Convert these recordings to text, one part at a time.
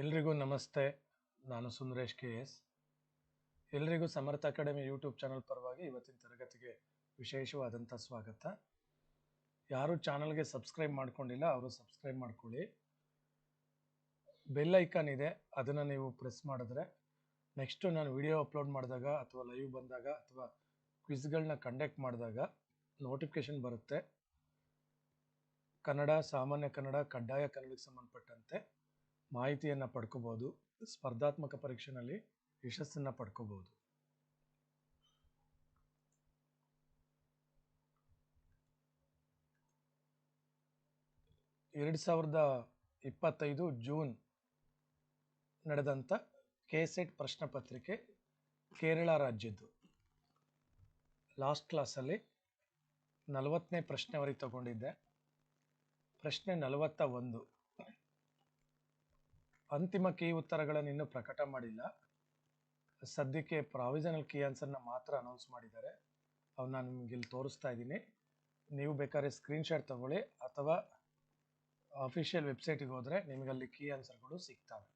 ಎಲ್ರಿಗೂ ನಮಸ್ತೆ. ನಾನು ಸುಂದರೇಶ್ ಕೆ ಎಸ್. ಎಲ್ರಿಗೂ ಸಮರ್ಥ ಅಕಾಡೆಮಿ ಯೂಟ್ಯೂಬ್ ಚಾನಲ್ ಪರವಾಗಿ ಇವತ್ತಿನ ತರಗತಿಗೆ ವಿಶೇಷವಾದಂಥ ಸ್ವಾಗತ. ಯಾರು ಚಾನಲ್ಗೆ ಸಬ್ಸ್ಕ್ರೈಬ್ ಮಾಡ್ಕೊಂಡಿಲ್ಲ, ಅವರು ಸಬ್ಸ್ಕ್ರೈಬ್ ಮಾಡ್ಕೊಳ್ಳಿ. ಬೆಲ್ ಐಕಾನ್ ಇದೆ, ಅದನ್ನು ನೀವು ಪ್ರೆಸ್ ಮಾಡಿದ್ರೆ ನೆಕ್ಸ್ಟು ನಾನು ವಿಡಿಯೋ ಅಪ್ಲೋಡ್ ಮಾಡಿದಾಗ ಅಥವಾ ಲೈವ್ ಬಂದಾಗ ಅಥವಾ ಕ್ವಿಸ್ಗಳನ್ನ ಕಂಡಕ್ಟ್ ಮಾಡಿದಾಗ ನೋಟಿಫಿಕೇಶನ್ ಬರುತ್ತೆ. ಕನ್ನಡ, ಸಾಮಾನ್ಯ ಕನ್ನಡ, ಕಡ್ಡಾಯ ಕನ್ನಡಕ್ಕೆ ಸಂಬಂಧಪಟ್ಟಂತೆ. ಮಾಹಿತಿಯನ್ನು ಪಡ್ಕೋಬೋದು, ಸ್ಪರ್ಧಾತ್ಮಕ ಪರೀಕ್ಷೆನಲ್ಲಿ ಯಶಸ್ಸನ್ನು ಪಡ್ಕೋಬೋದು. ಎರಡು ಸಾವಿರದ ಇಪ್ಪತ್ತೈದು ಜೂನ್ ನಡೆದಂಥ ಕೆಸೆಟ್ ಪ್ರಶ್ನೆ ಪತ್ರಿಕೆ ಕೇರಳ ರಾಜ್ಯದ್ದು. ಲಾಸ್ಟ್ ಕ್ಲಾಸಲ್ಲಿ ನಲವತ್ತನೇ ಪ್ರಶ್ನೆವರೆಗೆ ತಗೊಂಡಿದ್ದೆ. ಪ್ರಶ್ನೆ ನಲವತ್ತ ಒಂದು. ಅಂತಿಮ ಕೀ ಉತ್ತರಗಳನ್ನು ಇನ್ನೂ ಪ್ರಕಟ ಮಾಡಿಲ್ಲ. ಸದ್ಯಕ್ಕೆ ಪ್ರಾವಿಷನಲ್ ಕೀ ಆನ್ಸರ್ನ ಮಾತ್ರ ಅನೌನ್ಸ್ ಮಾಡಿದ್ದಾರೆ. ಅವನ್ನ ನಿಮ್ಗೆ ಇಲ್ಲಿ ತೋರಿಸ್ತಾ ಇದ್ದೀನಿ. ನೀವು ಬೇಕಾದ್ರೆ ಸ್ಕ್ರೀನ್ಶಾಟ್ ತಗೊಳ್ಳಿ ಅಥವಾ ಅಫಿಷಿಯಲ್ ವೆಬ್ಸೈಟಿಗೆ ಹೋದರೆ ನಿಮಗೆ ಅಲ್ಲಿ ಕೀ ಆನ್ಸರ್ಗಳು ಸಿಗ್ತವೆ.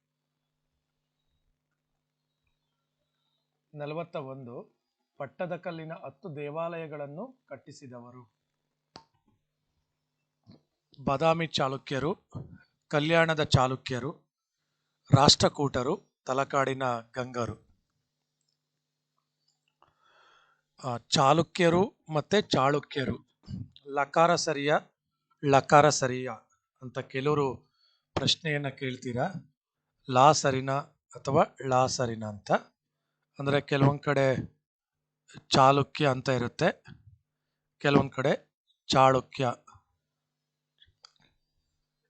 ನಲವತ್ತ ಒಂದು ಪಟ್ಟದಕಲ್ಲಿನ ಹತ್ತು ದೇವಾಲಯಗಳನ್ನು ಕಟ್ಟಿಸಿದವರು. ಬಾದಾಮಿ ಚಾಲುಕ್ಯರು, ಕಲ್ಯಾಣದ ಚಾಲುಕ್ಯರು ರಾಷ್ಟ್ರಕೂಟರು, ತಲಕಾಡಿನ ಗಂಗರು. ಚಾಲುಕ್ಯರು ಮತ್ತೆ ಚಾಳುಕ್ಯರು. ಲಕಾರ ಸರಿಯ ಲಕಾರ ಸರಿಯ ಅಂತ ಕೆಲವರು ಪ್ರಶ್ನೆಯನ್ನ ಕೇಳ್ತೀರಾ? ಲಾ ಸರಿನಾ ಅಥವಾ ಲಾ ಸರಿನಾ ಅಂತ? ಅಂದ್ರೆ ಕೆಲವೊಂದು ಕಡೆ ಚಾಲುಕ್ಯ ಅಂತ ಇರುತ್ತೆ, ಕೆಲವೊಂದು ಕಡೆ ಚಾಳುಕ್ಯ.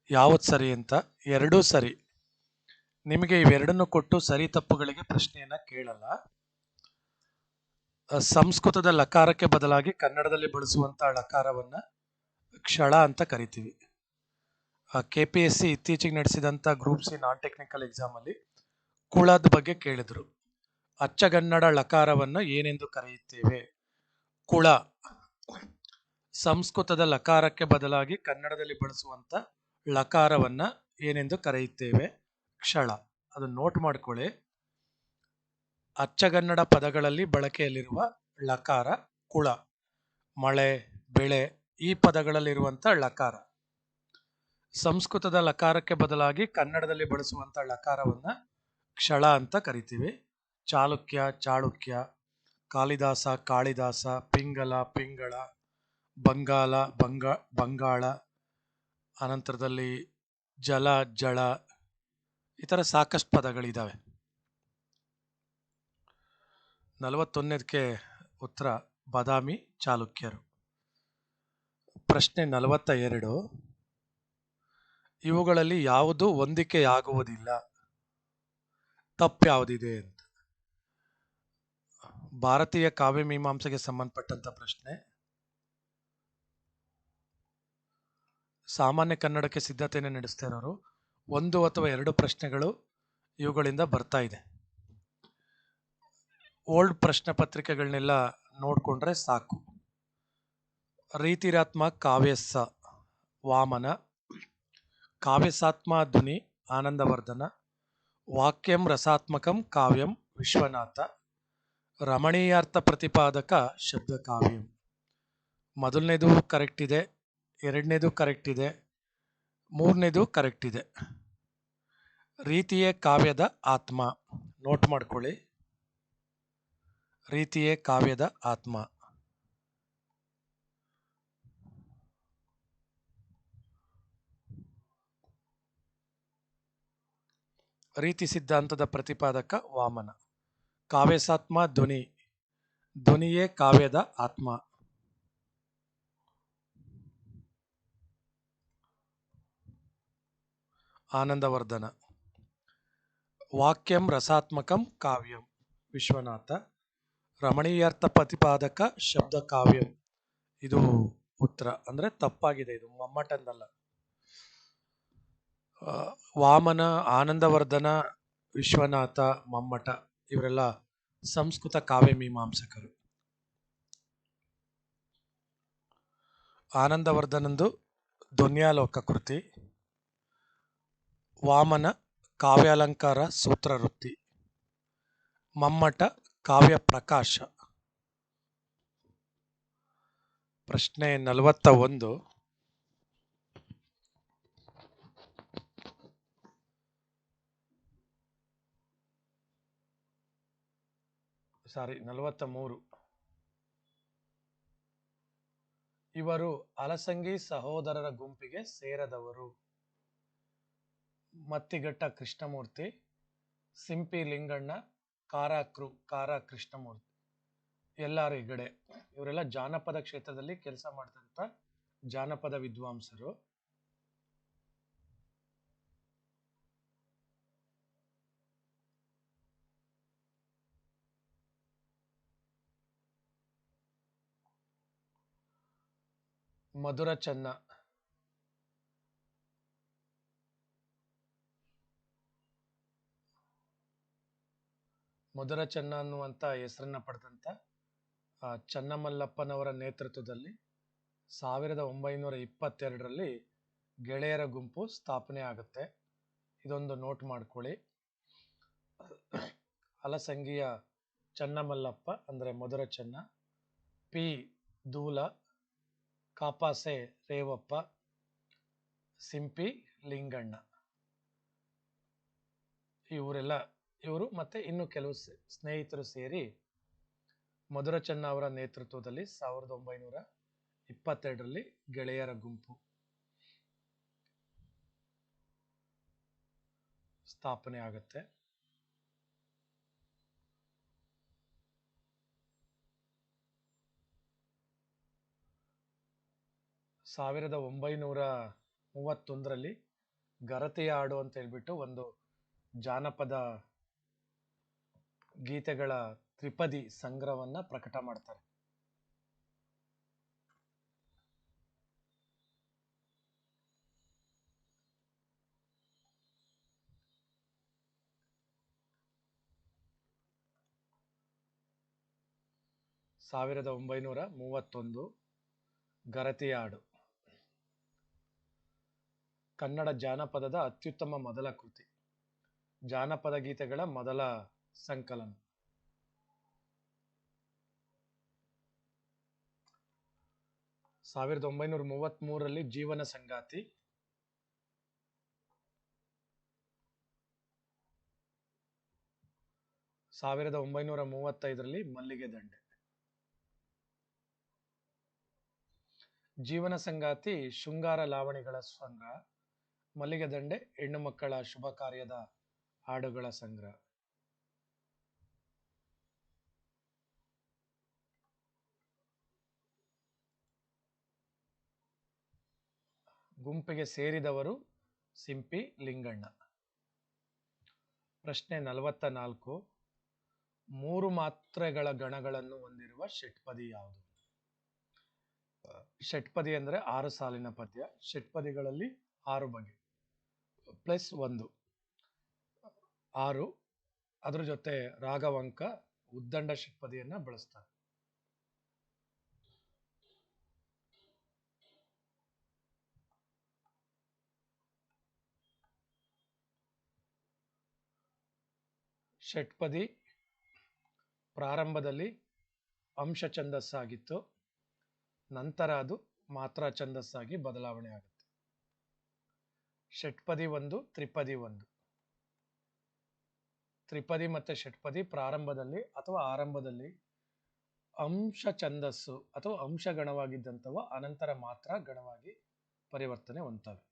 ಯಾವತ್ತು ಸರಿ ಅಂತ? ಎರಡೂ ಸರಿ. ನಿಮಗೆ ಇವೆರಡನ್ನು ಕೊಟ್ಟು ಸರಿ ತಪ್ಪುಗಳಿಗೆ ಪ್ರಶ್ನೆಯನ್ನ ಕೇಳಲ್ಲ. ಸಂಸ್ಕೃತದ ಲಕಾರಕ್ಕೆ ಬದಲಾಗಿ ಕನ್ನಡದಲ್ಲಿ ಬಳಸುವಂತ ಲಕಾರವನ್ನ ಕ್ಷಳ ಅಂತ ಕರಿತೀವಿ. ಕೆ ಪಿ ಎಸ್ ಸಿ ಇತ್ತೀಚೆಗೆ ನಡೆಸಿದಂತ group C non technical exam ಅಲ್ಲಿ ಕುಳದ ಬಗ್ಗೆ ಕೇಳಿದ್ರು. ಅಚ್ಚಗನ್ನಡ ಲಕಾರವನ್ನ ಏನೆಂದು ಕರೆಯುತ್ತೇವೆ? ಕುಳ. ಸಂಸ್ಕೃತದ ಲಕಾರಕ್ಕೆ ಬದಲಾಗಿ ಕನ್ನಡದಲ್ಲಿ ಬಳಸುವಂತ ಲಕಾರವನ್ನ ಏನೆಂದು ಕರೆಯುತ್ತೇವೆ? ಕ್ಷಳ ಅದು ನೋಟ್ ಮಾಡ್ಕೊಳ್ಳಿ. ಅಚ್ಚಗನ್ನಡ ಪದಗಳಲ್ಲಿ ಬಳಕೆಯಲ್ಲಿರುವ ಲಕಾರ, ಕುಳ, ಮಳೆ, ಬೆಳೆ ಈ ಪದಗಳಲ್ಲಿರುವಂಥ ಲಕಾರ. ಸಂಸ್ಕೃತದ ಲಕಾರಕ್ಕೆ ಬದಲಾಗಿ ಕನ್ನಡದಲ್ಲಿ ಬಳಸುವಂತ ಲಕಾರವನ್ನ ಕ್ಷಳ ಅಂತ ಕರಿತೀವಿ. ಚಾಲುಕ್ಯ, ಚಾಳುಕ್ಯ, ಕಾಳಿದಾಸ ಕಾಳಿದಾಸ, ಪಿಂಗಲ, ಪಿಂಗಳ, ಬಂಗಾಲ, ಬಂಗ, ಬಂಗಾಳ, ಅನಂತರದಲ್ಲಿ ಜಲ, ಜಳ ಈ ಥರ ಸಾಕಷ್ಟು ಪದಗಳಿದ್ದಾವೆ ನಲವತ್ತೊಂದಕ್ಕೆ ಉತ್ತರ, ಬಾದಾಮಿ ಚಾಲುಕ್ಯರು. ಪ್ರಶ್ನೆ ನಲವತ್ತ ಎರಡು ಇವುಗಳಲ್ಲಿ ಯಾವುದು ಹೊಂದಿಕೆಯಾಗುವುದಿಲ್ಲ? ತಪ್ಪು ಯಾವುದಿದೆ ಅಂತ. ಭಾರತೀಯ ಕಾವ್ಯ ಮೀಮಾಂಸೆಗೆ ಸಂಬಂಧಪಟ್ಟಂತ ಪ್ರಶ್ನೆ. ಸಾಮಾನ್ಯ ಕನ್ನಡಕ್ಕೆ ಸಿದ್ಧತೆಯನ್ನು ನಡೆಸ್ತಾ ಇರೋರು ಒಂದು ಅಥವಾ ಎರಡು ಪ್ರಶ್ನೆಗಳು ಇವುಗಳಿಂದ ಬರ್ತಾ ಇದೆ. ಓಲ್ಡ್ ಪ್ರಶ್ನೆ ಪತ್ರಿಕೆಗಳನ್ನೆಲ್ಲ ನೋಡಿಕೊಂಡ್ರೆ ಸಾಕು. ರೀತಿರಾತ್ಮ ಕಾವ್ಯಸ ವಾಮನ, ಕಾವ್ಯಸಾತ್ಮ ಧ್ವನಿ, ಆನಂದವರ್ಧನ, ವಾಕ್ಯಂ ರಸಾತ್ಮಕಂ ಕಾವ್ಯಂ ವಿಶ್ವನಾಥ, ರಮಣೀಯಾರ್ಥ ಪ್ರತಿಪಾದಕ ಶಬ್ದ ಕಾವ್ಯಂ ಮೊದಲನೇದು ಕರೆಕ್ಟ್ ಇದೆ, ಎರಡನೇದು ಕರೆಕ್ಟ್ ಇದೆ ಮೂರನೇದು ಕರೆಕ್ಟ್ ಇದೆ. ರೀತಿಯೇ ಕಾವ್ಯದ ಆತ್ಮ. ನೋಟ್ ಮಾಡ್ಕೊಳ್ಳಿ. ರೀತಿಯೇ ಕಾವ್ಯದ ಆತ್ಮ. ರೀತಿ ಸಿದ್ಧಾಂತದ ಪ್ರತಿಪಾದಕ ವಾಮನ. ಕಾವ್ಯಸಾತ್ಮ ಧ್ವನಿ. ಧ್ವನಿಯೇ ಕಾವ್ಯದ ಆತ್ಮ. ಆನಂದವರ್ಧನ. ವಾಕ್ಯಂ ರಸಾತ್ಮಕಂ ಕಾವ್ಯಂ. ವಿಶ್ವನಾಥ. ರಮಣೀಯಾರ್ಥ ಪ್ರತಿಪಾದಕ ಶಬ್ದ ಕಾವ್ಯಂ. ಇದು ಉತ್ತರ. ಅಂದ್ರೆ ತಪ್ಪಾಗಿದೆ ಇದು. ಮಮ್ಮಟಂದಲ್ಲ. ವಾಮನ, ಆನಂದವರ್ಧನ, ವಿಶ್ವನಾಥ, ಮಮ್ಮಟ ಇವರೆಲ್ಲ ಸಂಸ್ಕೃತ ಕಾವ್ಯ ಮೀಮಾಂಸಕರು. ಆನಂದವರ್ಧನಂದು ಧ್ವನ್ಯಾಲೋಕ ಕೃತಿ. ವಾಮನ ಕಾವ್ಯಾಲಂಕಾರ ಸೂತ್ರವೃತ್ತಿ. ಮಮ್ಮಟ ಕಾವ್ಯ ಪ್ರಕಾಶ ಪ್ರಶ್ನೆ ನಲವತ್ತ ಒಂದು ಸಾರಿ ನಲವತ್ತ ಮೂರು ಇವರು ಅಲಸಂಗಿ ಸಹೋದರರ ಗುಂಪಿಗೆ ಸೇರದವರು. ಮತ್ತಿಘಟ್ಟ ಕೃಷ್ಣಮೂರ್ತಿ, ಸಿಂಪಿ ಲಿಂಗಣ್ಣ ಕಾರ ಕೃ ಕಾರ ಕೃಷ್ಣಮೂರ್ತಿ. ಎಲ್ಲಾರು ಹೆಗಡೆ ಇವರೆಲ್ಲ ಜಾನಪದ ಕ್ಷೇತ್ರದಲ್ಲಿ ಕೆಲಸ ಮಾಡ್ತಂತ ಜಾನಪದ ವಿದ್ವಾಂಸರು. ಮಧುರ ಚೆನ್ನ. ಮಧುರ ಚೆನ್ನ ಅನ್ನುವಂಥ ಹೆಸರನ್ನು ಪಡೆದಂತ ಆ, ಚನ್ನಮಲ್ಲಪ್ಪನವರ ನೇತೃತ್ವದಲ್ಲಿ ಸಾವಿರದ ಒಂಬೈನೂರ ಇಪ್ಪತ್ತೆರಡರಲ್ಲಿ ಗೆಳೆಯರ ಗುಂಪು ಸ್ಥಾಪನೆ ಆಗುತ್ತೆ. ಇದೊಂದು ನೋಟ್ ಮಾಡ್ಕೊಳ್ಳಿ. ಅಲಸಂಗಿಯ ಚನ್ನಮಲ್ಲಪ್ಪ ಅಂದರೆ ಮಧುರ ಚೆನ್ನ ಪಿ ದೂಲ ಕಾಪಾಸೆ ರೇವಪ್ಪ ಸಿಂಪಿ ಲಿಂಗಣ್ಣ. ಇವರೆಲ್ಲ ಇವರು ಮತ್ತೆ ಇನ್ನು ಕೆಲವು ಸ್ನೇಹಿತರು ಸೇರಿ ಮಧುರ ಚೆನ್ನ ಅವರ ನೇತೃತ್ವದಲ್ಲಿ ಸಾವಿರದ ಒಂಬೈನೂರ ಇಪ್ಪತ್ತೆರಡರಲ್ಲಿ ಗೆಳೆಯರ ಗುಂಪು ಸ್ಥಾಪನೆ ಆಗುತ್ತೆ. ಸಾವಿರದ ಒಂಬೈನೂರ ಮೂವತ್ತೊಂದರಲ್ಲಿ ಗರತೆಯ ಹಾಡು ಅಂತ ಹೇಳ್ಬಿಟ್ಟು ಒಂದು ಜಾನಪದ ಗೀತೆಗಳ ತ್ರಿಪದಿ ಸಂಗ್ರಹವನ್ನ ಪ್ರಕಟ ಮಾಡ್ತಾರೆ. ಸಾವಿರದ ಒಂಬೈನೂರ ಮೂವತ್ತೊಂದು, ಗರತಿಯಾಡು. ಕನ್ನಡ ಜಾನಪದದ ಅತ್ಯುತ್ತಮ ಮೊದಲ ಕೃತಿ. ಜಾನಪದ ಗೀತೆಗಳ ಮೊದಲ ಸಂಕಲನ. ಸಾವಿರದ ಒಂಬೈನೂರ ಮೂವತ್ತ್ ಮೂರರಲ್ಲಿ ಜೀವನ ಸಂಗಾತಿ. ಸಾವಿರದ ಒಂಬೈನೂರ ಮೂವತ್ತೈದರಲ್ಲಿ ಮಲ್ಲಿಗೆ ದಂಡೆ. ಜೀವನ ಸಂಗಾತಿ ಶೃಂಗಾರ ಲಾವಣಿಗಳ ಸಂಗ್ರಹ. ಮಲ್ಲಿಗೆ ದಂಡೆ ಹೆಣ್ಣು ಮಕ್ಕಳ ಶುಭ ಕಾರ್ಯದ ಹಾಡುಗಳ ಸಂಗ್ರಹ. ಗುಂಪಿಗೆ ಸೇರಿದವರು ಸಿಂಪಿ ಲಿಂಗಣ್ಣ. ಪ್ರಶ್ನೆ ನಲವತ್ತ ನಾಲ್ಕು ಮೂರು ಮಾತ್ರೆಗಳ ಗಣಗಳನ್ನು ಹೊಂದಿರುವ ಷಟ್ಪದಿ ಯಾವುದು? ಷಟ್ಪದಿ ಅಂದರೆ ಆರು ಸಾಲಿನ ಪದ್ಯ. ಷಟ್ಪದಿಗಳಲ್ಲಿ ಆರು ಬಗೆ. ಪ್ಲಸ್ ಒಂದು. ಆರು. ಅದ್ರ ಜೊತೆ ರಾಗವಂಕ ಉದ್ದಂಡ ಷಟ್ಪದಿಯನ್ನ ಬಳಸ್ತಾರೆ. ಷಟ್ಪದಿ ಪ್ರಾರಂಭದಲ್ಲಿ ಅಂಶ ಛಂದಸ್ಸಾಗಿತ್ತು, ನಂತರ ಅದು ಮಾತ್ರ ಛಂದಸ್ಸಾಗಿ ಬದಲಾವಣೆ ಆಗುತ್ತೆ. ಷಟ್ಪದಿ ಒಂದು, ತ್ರಿಪದಿ ಒಂದು. ತ್ರಿಪದಿ ಮತ್ತು ಷಟ್ಪದಿ ಪ್ರಾರಂಭದಲ್ಲಿ ಅಥವಾ ಆರಂಭದಲ್ಲಿ ಅಂಶ ಛಂದಸ್ಸು ಅಥವಾ ಅಂಶ ಗಣವಾಗಿದ್ದಂಥವು ಅನಂತರ ಮಾತ್ರ ಗಣವಾಗಿ ಪರಿವರ್ತನೆ ಹೊಂದ್ತವೆ.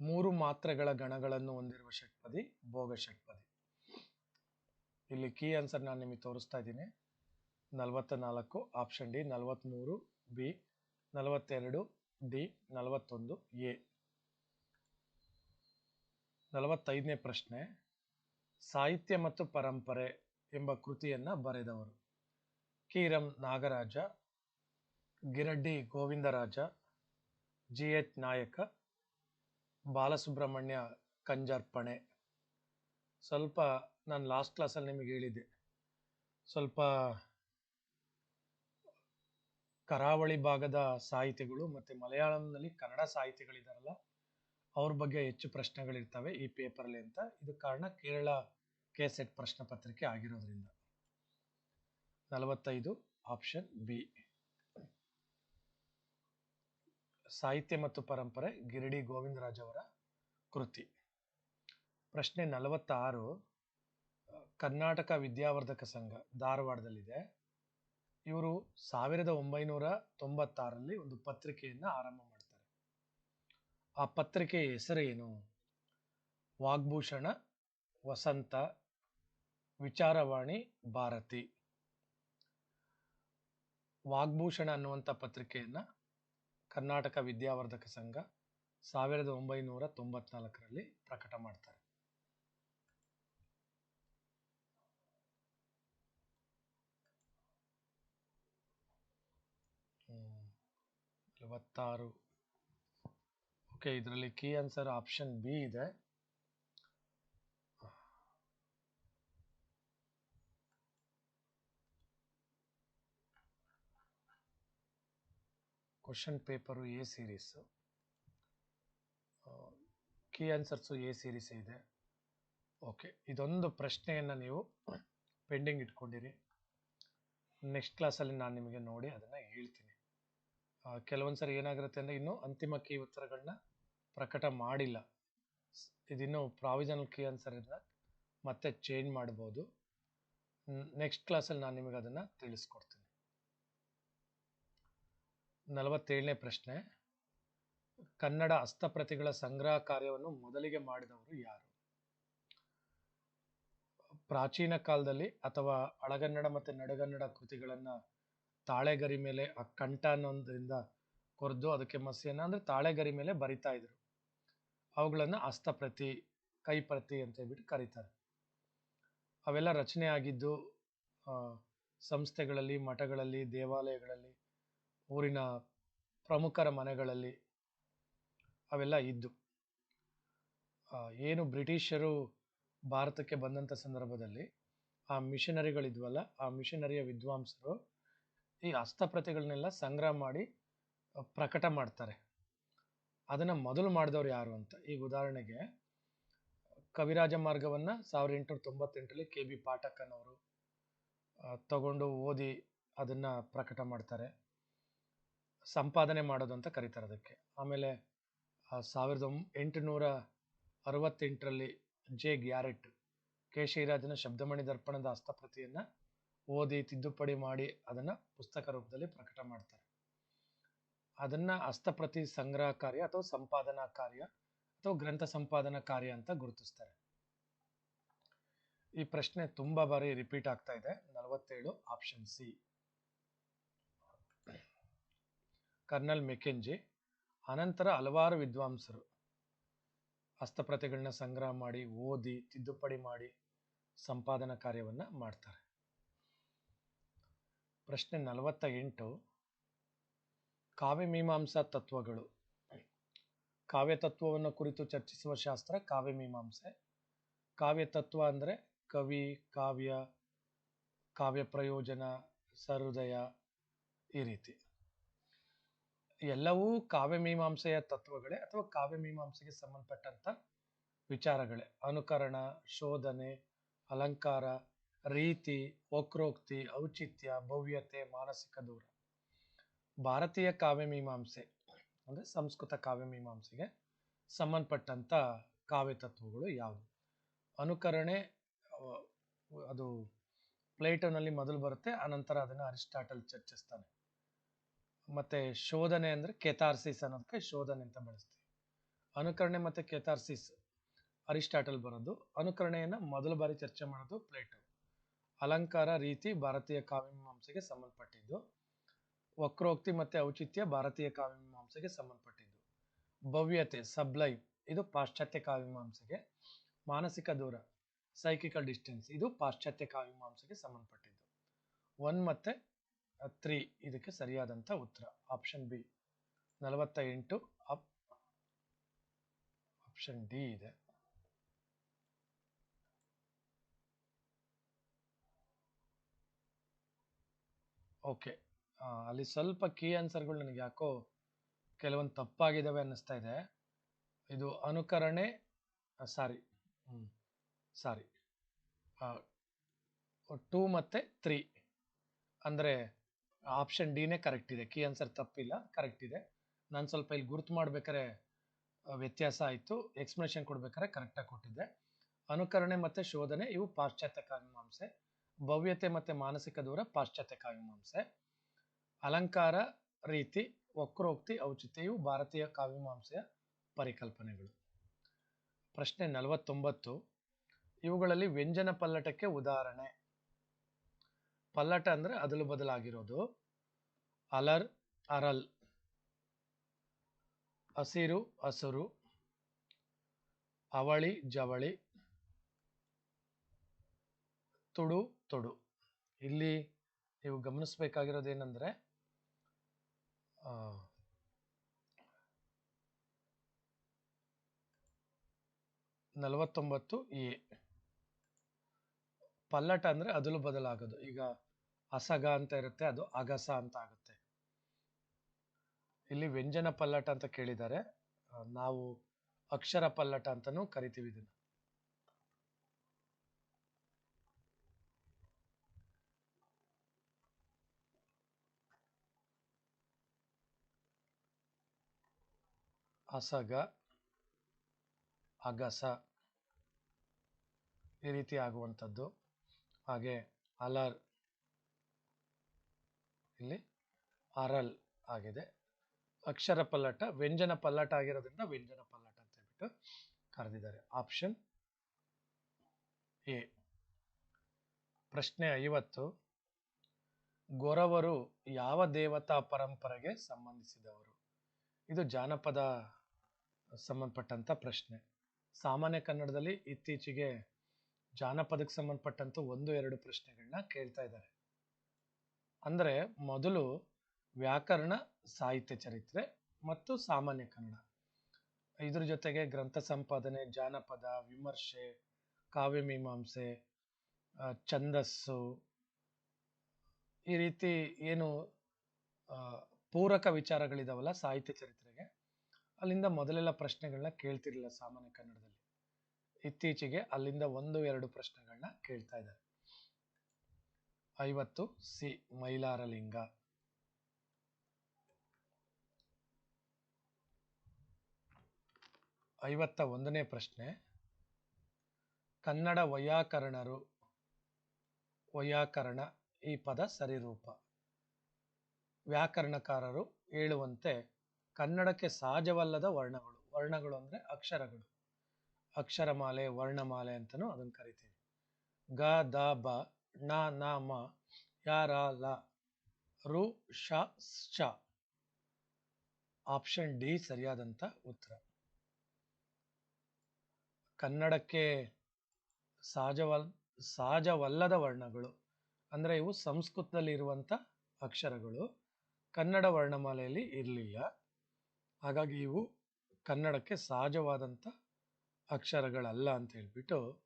ಮೂರು ಮಾತ್ರೆಗಳ ಗಣಗಳನ್ನು ಹೊಂದಿರುವ ಷಟ್ಪದಿ, ಭೋಗ ಷಟ್ಪದಿ. ಇಲ್ಲಿ ಕೀ ಆನ್ಸರ್ ನಾನು ನಿಮಗೆ ತೋರಿಸ್ತಾ ಇದ್ದೀನಿ. ನಲವತ್ತ ನಾಲ್ಕು ಆಪ್ಷನ್ ಡಿ ನಲವತ್ತ್ಮೂರು ಬಿ, ನಲವತ್ತೆರಡು, ಡಿ, ನಲವತ್ತೊಂದು, ಎ. ನಲವತ್ತೈದನೇ ಪ್ರಶ್ನೆ, ಸಾಹಿತ್ಯ ಮತ್ತು ಪರಂಪರೆ ಎಂಬ ಕೃತಿಯನ್ನ ಬರೆದವರು. Keeram Nagaraja, Giraddi Govindaraja, G H Nayaka Balasubrahmanya Kanjarpane. ಸ್ವಲ್ಪ ನಾನು ಲಾಸ್ಟ್ ಕ್ಲಾಸಲ್ಲಿ ನಿಮಗೆ ಹೇಳಿದ್ದೆ. ಸ್ವಲ್ಪ ಕರಾವಳಿ ಭಾಗದ ಸಾಹಿತಿಗಳು ಮತ್ತು ಮಲಯಾಳಂನಲ್ಲಿ ಕನ್ನಡ ಸಾಹಿತಿಗಳಿದಾರಲ್ಲ, ಅವ್ರ ಬಗ್ಗೆ ಹೆಚ್ಚು ಪ್ರಶ್ನೆಗಳಿರ್ತವೆ ಈ ಪೇಪರಲ್ಲಿ ಅಂತ. ಇದು ಕಾರಣ ಕೇರಳ ಕೆ ಸೆಟ್ ಪ್ರಶ್ನೆ ಪತ್ರಿಕೆ ಆಗಿರೋದ್ರಿಂದ. ನಲವತ್ತೈದು ಆಪ್ಷನ್ ಬಿ ಸಾಹಿತ್ಯ ಮತ್ತು ಪರಂಪರೆ, ಗಿರಿಡಿ ಗೋವಿಂದರಾಜ್ ಅವರ ಕೃತಿ. ಪ್ರಶ್ನೆ ನಲವತ್ತಾರು, ಕರ್ನಾಟಕ ವಿದ್ಯಾವರ್ಧಕ ಸಂಘ ಧಾರವಾಡದಲ್ಲಿದೆ. ಇವರು ಸಾವಿರದ ಒಂಬೈನೂರ ತೊಂಬತ್ತಾರರಲ್ಲಿ ಒಂದು ಪತ್ರಿಕೆಯನ್ನು ಆರಂಭ ಮಾಡ್ತಾರೆ. ಆ ಪತ್ರಿಕೆಯ ಹೆಸರೇನು ವಾಗ್ಭೂಷಣ, ವಸಂತ, ವಿಚಾರವಾಣಿ, ಭಾರತಿ. ವಾಗ್ಭೂಷಣ ಅನ್ನುವಂಥ ಪತ್ರಿಕೆಯನ್ನು ಕರ್ನಾಟಕ ವಿದ್ಯಾವರ್ಧಕ ಸಂಘ ಸಾವಿರದ ಒಂಬೈನೂರ ತೊಂಬತ್ನಾಲ್ಕರಲ್ಲಿ ಪ್ರಕಟ ಮಾಡ್ತಾರೆ. ನಲವತ್ತಾರು. ಓಕೆ ಇದರಲ್ಲಿ ಕೀ ಆನ್ಸರ್ ಆಪ್ಷನ್ ಬಿ ಇದೆ. Question paper A series. Key answers A series ಇದೆ. ಓಕೆ, ಇದೊಂದು ಪ್ರಶ್ನೆಯನ್ನು ನೀವು ಪೆಂಡಿಂಗ್ ಇಟ್ಕೊಂಡಿರಿ. ನೆಕ್ಸ್ಟ್ ಕ್ಲಾಸಲ್ಲಿ ನಾನು ನಿಮಗೆ ನೋಡಿ ಅದನ್ನು ಹೇಳ್ತೀನಿ. ಕೆಲವೊಂದು ಸರಿ ಏನಾಗಿರುತ್ತೆ ಅಂದರೆ ಇನ್ನೂ ಅಂತಿಮ ಕೀ ಉತ್ತರಗಳನ್ನ ಪ್ರಕಟ ಮಾಡಿಲ್ಲ. ಇದಿನ್ನೂ ಪ್ರಾವಿಜನಲ್ ಕೀ ಆನ್ಸರ್ ಇದನ್ನ ಮತ್ತೆ ಚೇಂಜ್ ಮಾಡ್ಬೋದು. ನೆಕ್ಸ್ಟ್ ಕ್ಲಾಸಲ್ಲಿ ನಾನು ನಿಮಗೆ ಅದನ್ನು ತಿಳಿಸ್ಕೊಡ್ತೀನಿ. ನಲವತ್ತೇಳನೇ ಪ್ರಶ್ನೆ. ಕನ್ನಡ ಹಸ್ತಪ್ರತಿಗಳ ಸಂಗ್ರಹ ಕಾರ್ಯವನ್ನು ಮೊದಲಿಗೆ ಮಾಡಿದವರು ಯಾರು? ಪ್ರಾಚೀನ ಕಾಲದಲ್ಲಿ ಅಥವಾ ಹಳಗನ್ನಡ ಮತ್ತು ನಡುಗನ್ನಡ ಕೃತಿಗಳನ್ನು ತಾಳೆಗರಿ ಮೇಲೆ, ಆ ಕಂಠ ಅನ್ನೋದ್ರಿಂದ ಕೊರೆದು ಅದಕ್ಕೆ ಮಸಿಯನ್ನು ಅಂದರೆ ತಾಳೆಗರಿ ಮೇಲೆ ಬರಿತಾ ಇದ್ರು. ಅವುಗಳನ್ನು ಹಸ್ತಪ್ರತಿ, ಕೈಪ್ರತಿ ಅಂತ ಹೇಳ್ಬಿಟ್ಟು ಕರೀತಾರೆ. ಅವೆಲ್ಲ ರಚನೆ ಆಗಿದ್ದು ಸಂಸ್ಥೆಗಳಲ್ಲಿ, ಮಠಗಳಲ್ಲಿ, ದೇವಾಲಯಗಳಲ್ಲಿ ಊರಿನ ಪ್ರಮುಖರ ಮನೆಗಳಲ್ಲಿ ಅವೆಲ್ಲ ಇದ್ದು ಏನು ಬ್ರಿಟಿಷರು ಭಾರತಕ್ಕೆ ಬಂದಂಥ ಸಂದರ್ಭದಲ್ಲಿ ಆ ಮಿಷನರಿಗಳಿದ್ವಲ್ಲ, ಆ ಮಿಷನರಿಯ ವಿದ್ವಾಂಸರು ಈ ಹಸ್ತಪ್ರತಿಗಳನ್ನೆಲ್ಲ ಸಂಗ್ರಹ ಮಾಡಿ ಪ್ರಕಟ ಮಾಡ್ತಾರೆ. ಅದನ್ನು ಮೊದಲು ಮಾಡಿದವ್ರು ಯಾರು ಅಂತ ಈಗ ಉದಾಹರಣೆಗೆ ಕವಿರಾಜ ಮಾರ್ಗವನ್ನು ಸಾವಿರದ ಎಂಟುನೂರ ತೊಂಬತ್ತೆಂಟರಲ್ಲಿ ಕೆ ಬಿ ಪಾಠಕ್ಕನವರು ತಗೊಂಡು ಓದಿ ಅದನ್ನು ಪ್ರಕಟ ಮಾಡ್ತಾರೆ. ಸಂಪಾದನೆ ಮಾಡೋದು ಅಂತ ಕರೀತಾರೆ ಅದಕ್ಕೆ. ಆಮೇಲೆ ಸಾವಿರದ ಒಂ, ಎಂಟುನೂರ ಅರವತ್ತೆಂಟರಲ್ಲಿ ಜೆ. Garrett, K. ಶಬ್ದಮಣಿ ದರ್ಪಣದ ಹಸ್ತಪ್ರತಿಯನ್ನು ಓದಿ ತಿದ್ದುಪಡಿ ಮಾಡಿ ಅದನ್ನು ಪುಸ್ತಕ ರೂಪದಲ್ಲಿ ಪ್ರಕಟ ಮಾಡ್ತಾರೆ. ಅದನ್ನು ಹಸ್ತಪ್ರತಿ ಸಂಗ್ರಹ ಕಾರ್ಯ ಅಥವಾ ಸಂಪಾದನಾ ಕಾರ್ಯ ಅಥವಾ ಗ್ರಂಥ ಸಂಪಾದನಾ ಕಾರ್ಯ ಅಂತ ಗುರುತಿಸ್ತಾರೆ. ಈ ಪ್ರಶ್ನೆ ತುಂಬ ಬಾರಿ ರಿಪೀಟ್ ಆಗ್ತಾ ಇದೆ. ನಲವತ್ತೇಳು ಆಪ್ಷನ್ ಸಿ ಕರ್ನಲ್ ಮೆಕೆಂಜಿ, ಅನಂತರ ಹಲವಾರು ವಿದ್ವಾಂಸರು. ಹಸ್ತಪ್ರತಿಗಳನ್ನ ಸಂಗ್ರಹ ಮಾಡಿ, ಓದಿ, ತಿದ್ದುಪಡಿ ಮಾಡಿ ಸಂಪಾದನಾ ಕಾರ್ಯವನ್ನು ಮಾಡ್ತಾರೆ. ಪ್ರಶ್ನೆ ನಲವತ್ತ ಎಂಟು ಕಾವ್ಯಮೀಮಾಂಸಾ ತತ್ವಗಳು. ಕಾವ್ಯ ತತ್ವವನ್ನು ಕುರಿತು ಚರ್ಚಿಸುವ ಶಾಸ್ತ್ರ ಕಾವ್ಯಮೀಮಾಂಸೆ ಕಾವ್ಯ ತತ್ವ ಅಂದರೆ ಕವಿ, ಕಾವ್ಯ ಕಾವ್ಯ ಪ್ರಯೋಜನ, ಸಹೃದಯ ಈ ರೀತಿ. ಎಲ್ಲವೂ ಕಾವ್ಯಮೀಮಾಂಸೆಯ ತತ್ವಗಳೇ ಅಥವಾ ಕಾವ್ಯಮೀಮಾಂಸೆಗೆ ಸಂಬಂಧಪಟ್ಟಂಥ ವಿಚಾರಗಳೇ. ಅನುಕರಣ, ಶೋಧನೆ, ಅಲಂಕಾರ, ರೀತಿ, ವಕ್ರೋಕ್ತಿ, ಔಚಿತ್ಯ, ಭವ್ಯತೆ, ಮಾನಸಿಕ ದೂರ. ಭಾರತೀಯ ಕಾವ್ಯಮೀಮಾಂಸೆ ಅಂದರೆ ಸಂಸ್ಕೃತ ಕಾವ್ಯಮೀಮಾಂಸೆಗೆ ಸಂಬಂಧಪಟ್ಟಂಥ ಕಾವ್ಯ ತತ್ವಗಳು ಯಾವುದು? ಅನುಕರಣೆ ಅದು ಪ್ಲೇಟೋನಲ್ಲಿ ಮೊದಲು ಬರುತ್ತೆ, ಆನಂತರ ಅದನ್ನು ಅರಿಸ್ಟಾಟಲ್ ಚರ್ಚಿಸ್ತಾನೆ. ಮತ್ತು ಶೋಧನೆ ಅಂದರೆ ಕೆತಾರ್ಸಿಸ್ ಅನ್ನೋದಕ್ಕೆ ಶೋಧನೆ ಅಂತ ಬಳಸ್ತೀವಿ. ಅನುಕರಣೆ ಮತ್ತು ಕೆತಾರ್ಸಿಸ್ ಅರಿಸ್ಟಾಟಲ್ ಬರೋದು. ಅನುಕರಣೆಯನ್ನು ಮೊದಲ ಬಾರಿ ಚರ್ಚೆ ಮಾಡೋದು ಪ್ಲೇಟೋ. ಅಲಂಕಾರ ರೀತಿ ಭಾರತೀಯ ಕಾವ್ಯಮೀಮಾಂಸೆಗೆ ಸಂಬಂಧಪಟ್ಟಿದ್ದು. ವಕ್ರೋಕ್ತಿ ಮತ್ತು ಔಚಿತ್ಯ ಭಾರತೀಯ ಕಾವ್ಯಮೀಮಾಂಸೆಗೆ ಸಂಬಂಧಪಟ್ಟಿದ್ದು. ಭವ್ಯತೆ, ಸಬ್ಲೈವ್, ಇದು ಪಾಶ್ಚಾತ್ಯ ಕಾವ್ಯಮೀಮಾಂಸೆಗೆ. ಮಾನಸಿಕ ದೂರ ಸೈಕಿಕಲ್ ಡಿಸ್ಟೆನ್ಸ್ ಇದು ಪಾಶ್ಚಾತ್ಯ ಕಾವ್ಯಮೀಮಾಂಸೆಗೆ ಸಂಬಂಧಪಟ್ಟಿದ್ದು. ಒನ್ ಮತ್ತು ತ್ರೀ ಇದಕ್ಕೆ ಸರಿಯಾದಂಥ ಉತ್ತರ. ಆಪ್ಷನ್ ಬಿ ನಲವತ್ತ ಎಂಟು ಅಪ್ ಆಪ್ಷನ್ ಡಿ ಇದೆ. ಓಕೆ ಅಲ್ಲಿ ಸ್ವಲ್ಪ ಕೀ ಆನ್ಸರ್ಗಳು ನನಗೆ ಯಾಕೋ ಕೆಲವೊಂದು ತಪ್ಪಾಗಿದ್ದಾವೆ ಅನ್ನಿಸ್ತಾ ಇದೆ. ಇದು ಅನುಕರಣೆ ಸಾರಿ ಹ್ಞೂ ಸಾರಿ ಟೂ ಮತ್ತು ತ್ರೀ ಅಂದರೆ ಆಪ್ಷನ್ ಡಿನೇ ಕರೆಕ್ಟ್ ಇದೆ. ಕೀ ಆನ್ಸರ್ ತಪ್ಪಿಲ್ಲ ಕರೆಕ್ಟ್ ಇದೆ. ನಾನು ಸ್ವಲ್ಪ ಇಲ್ಲಿ ಗುರುತು ಮಾಡ್ಬೇಕಾರೆ ವ್ಯತ್ಯಾಸ ಆಯಿತು. ಎಕ್ಸ್ಪ್ಲನೇಷನ್ ಕೊಡ್ಬೇಕಾರೆ ಕರೆಕ್ಟಾಗಿ ಕೊಟ್ಟಿದ್ದೆ. ಅನುಕರಣೆ ಮತ್ತು ಶೋಧನೆ, ಇವು ಪಾಶ್ಚಾತ್ಯ ಕಾವ್ಯಮಾಂಸೆ ಭವ್ಯತೆ ಮತ್ತು ಮಾನಸಿಕ ದೂರ ಪಾಶ್ಚಾತ್ಯ ಕಾವ್ಯಮಾಂಸೆ ಅಲಂಕಾರ, ರೀತಿ, ವಕ್ರೋಕ್ತಿ, ಔಚಿತ್ಯ, ಇವು ಭಾರತೀಯ ಕಾವ್ಯಮಾಂಸೆಯ ಪರಿಕಲ್ಪನೆಗಳು. ಪ್ರಶ್ನೆ ನಲವತ್ತೊಂಬತ್ತು. ಇವುಗಳಲ್ಲಿ ವ್ಯಂಜನ ಪಲ್ಲಟಕ್ಕೆ ಉದಾಹರಣೆ. ಪಲ್ಲಟ ಅಂದ್ರೆ ಅದಲು ಬದಲಾಗಿರೋದು. ಅಲರ್, ಅರಲ್. ಹಸಿರು, ಹಸುರು. ಅವಳಿ, ಜವಳಿ. ತುಡು ತುಡು. ಇಲ್ಲಿ ನೀವು ಗಮನಿಸಬೇಕಾಗಿರೋದೇನೆಂದ್ರೆ ನಲವತ್ತೊಂಬತ್ತು ಎ. ಪಲ್ಲಟ ಅಂದ್ರೆ ಅದಲು ಬದಲಾಗೋದು. ಈಗ ಅಸಗ ಅಂತ ಇರುತ್ತೆ, ಅದು ಅಗಸ ಅಂತ ಆಗುತ್ತೆ. ಇಲ್ಲಿ ವ್ಯಂಜನ ಪಲ್ಲಟ ಅಂತ ಕೇಳಿದ್ದಾರೆ. ನಾವು ಅಕ್ಷರ ಪಲ್ಲಟ ಅಂತಲೂ ಕರಿತೀವಿ ಇದನ್ನ. ಅಸಗ, ಅಗಸ ಈ ರೀತಿ ಆಗುವಂಥದ್ದು. ಹಾಗೆ ಅಲರ್, ಇಲ್ಲಿ ಅರಲ್ ಆಗಿದೆ. ಅಕ್ಷರ ಪಲ್ಲಟ, ವ್ಯಂಜನ ಪಲ್ಲಟ ಆಗಿರೋದ್ರಿಂದ ವ್ಯಂಜನ ಪಲ್ಲಟ ಅಂತ ಹೇಳ್ಬಿಟ್ಟು ಕರೆದಿದ್ದಾರೆ. ಆಪ್ಷನ್ ಎ ಪ್ರಶ್ನೆ ಐವತ್ತು. ಗೊರವರು ಯಾವ ದೇವತಾ ಪರಂಪರೆಗೆ ಸಂಬಂಧಿಸಿದವರು? ಇದು ಜಾನಪದ ಸಂಬಂಧಪಟ್ಟಂತ ಪ್ರಶ್ನೆ. ಸಾಮಾನ್ಯ ಕನ್ನಡದಲ್ಲಿ ಇತ್ತೀಚೆಗೆ ಜಾನಪದಕ್ಕೆ ಸಂಬಂಧಪಟ್ಟಂತ ಒಂದು, ಎರಡು ಪ್ರಶ್ನೆಗಳನ್ನ ಕೇಳ್ತಾ ಇದ್ದಾರೆ. ಅಂದ್ರೆ ಮೊದಲು ವ್ಯಾಕರಣ, ಸಾಹಿತ್ಯ ಚರಿತ್ರೆ ಮತ್ತು ಸಾಮಾನ್ಯ ಕನ್ನಡ. ಇದ್ರ ಜೊತೆಗೆ ಗ್ರಂಥ ಸಂಪಾದನೆ, ಜಾನಪದ, ವಿಮರ್ಶೆ ಕಾವ್ಯಮೀಮಾಂಸೆ ಮೀಮಾಂಸೆ ಛಂದಸ್ಸು, ಈ ರೀತಿ ಏನು ಪೂರಕ ವಿಚಾರಗಳಿದಾವಲ್ಲ ಸಾಹಿತ್ಯ ಚರಿತ್ರೆಗೆ, ಅಲ್ಲಿಂದ ಮೊದಲೆಲ್ಲ ಪ್ರಶ್ನೆಗಳನ್ನ ಕೇಳ್ತಿರ್ಲಿಲ್ಲ ಸಾಮಾನ್ಯ ಕನ್ನಡದಲ್ಲಿ. ಇತ್ತೀಚೆಗೆ ಅಲ್ಲಿಂದ ಒಂದು, ಎರಡು ಪ್ರಶ್ನೆಗಳನ್ನ ಕೇಳ್ತಾ ಇದ್ದಾರೆ. ಐವತ್ತು ಸಿ ಮೈಲಾರಲಿಂಗ. ಐವತ್ತ ಒಂದನೇ ಪ್ರಶ್ನೆ. ಕನ್ನಡ ವೈಯಾಕರಣರು, ವೈಯಾಕರಣ ಈ ಪದ ಸರಿರೂಪ. ವ್ಯಾಕರಣಕಾರರು ಹೇಳುವಂತೆ ಕನ್ನಡಕ್ಕೆ ಸಹಜವಲ್ಲದ ವರ್ಣಗಳು. ವರ್ಣಗಳು ಅಂದ್ರೆ ಅಕ್ಷರಗಳು. ಅಕ್ಷರಮಾಲೆ, ವರ್ಣಮಾಲೆ ಅಂತಲೂ ಅದನ್ನು ಕರಿತೀವಿ. ಗ, ದ, ಬ ನ ನ, ಮ, ಯ, ರ, ಲ, ರು ಶ ಆಪ್ಷನ್ ಡಿ ಸರಿಯಾದಂತ ಉತ್ತರ. ಕನ್ನಡಕ್ಕೆ ಸಹಜವಲ್, ಸಹಜವಲ್ಲದ ವರ್ಣಗಳು. ಅಂದ್ರೆ ಇವು ಸಂಸ್ಕೃತದಲ್ಲಿ ಇರುವಂತ ಅಕ್ಷರಗಳು. ಕನ್ನಡ ವರ್ಣಮಾಲೆಯಲ್ಲಿ ಇರಲಿಲ್ಲ. ಹಾಗಾಗಿ ಇವು ಕನ್ನಡಕ್ಕೆ ಸಹಜವಾದಂಥ ಅಕ್ಷರಗಳಲ್ಲ ಅಂತ ಹೇಳ್ಬಿಟ್ಟು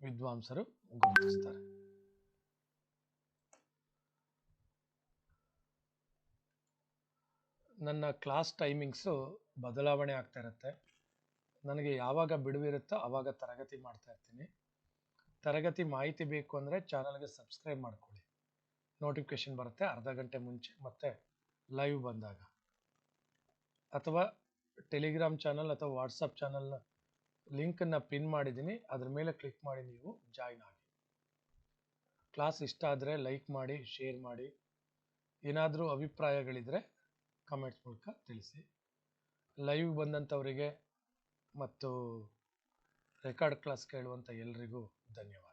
ವಿದ್ವಾಂಸರು ಗುರುತಿಸ್ತಾರೆ. ನನ್ನ ಕ್ಲಾಸ್ ಟೈಮಿಂಗ್ಸು ಬದಲಾವಣೆ ಆಗ್ತಾ ಇರುತ್ತೆ. ನನಗೆ ಯಾವಾಗ ಬಿಡುವಿರುತ್ತೋ ಆವಾಗ ತರಗತಿ ಮಾಡ್ತಾ ಇರ್ತೀನಿ. ತರಗತಿ ಮಾಹಿತಿ ಬೇಕು ಅಂದರೆ ಚಾನಲ್ಗೆ ಸಬ್ಸ್ಕ್ರೈಬ್ ಮಾಡ್ಕೊಳ್ಳಿ. ನೋಟಿಫಿಕೇಶನ್ ಬರುತ್ತೆ, ಅರ್ಧ ಗಂಟೆ ಮುಂಚೆ ಮತ್ತೆ ಲೈವ್ ಬಂದಾಗ. ಅಥವಾ ಟೆಲಿಗ್ರಾಮ್ ಚಾನಲ್ ಅಥವಾ ವಾಟ್ಸಪ್ ಚಾನಲ್ನ ಲಿಂಕನ್ನು ಪಿನ್ ಮಾಡಿದ್ದೀನಿ, ಅದ್ರ ಮೇಲೆ ಕ್ಲಿಕ್ ಮಾಡಿ ನೀವು ಜಾಯ್ನ್ ಆಗಿ. ಕ್ಲಾಸ್ ಇಷ್ಟ ಆದರೆ ಲೈಕ್ ಮಾಡಿ, ಶೇರ್ ಮಾಡಿ. ಏನಾದರೂ ಅಭಿಪ್ರಾಯಗಳಿದ್ರೆ ಕಮೆಂಟ್ಸ್ ಮೂಲಕ ತಿಳಿಸಿ. ಲೈವ್ ಬಂದಂಥವರಿಗೆ ಮತ್ತು ರೆಕಾರ್ಡ್ ಕ್ಲಾಸ್ ಕೇಳುವಂಥ ಎಲ್ರಿಗೂ ಧನ್ಯವಾದ.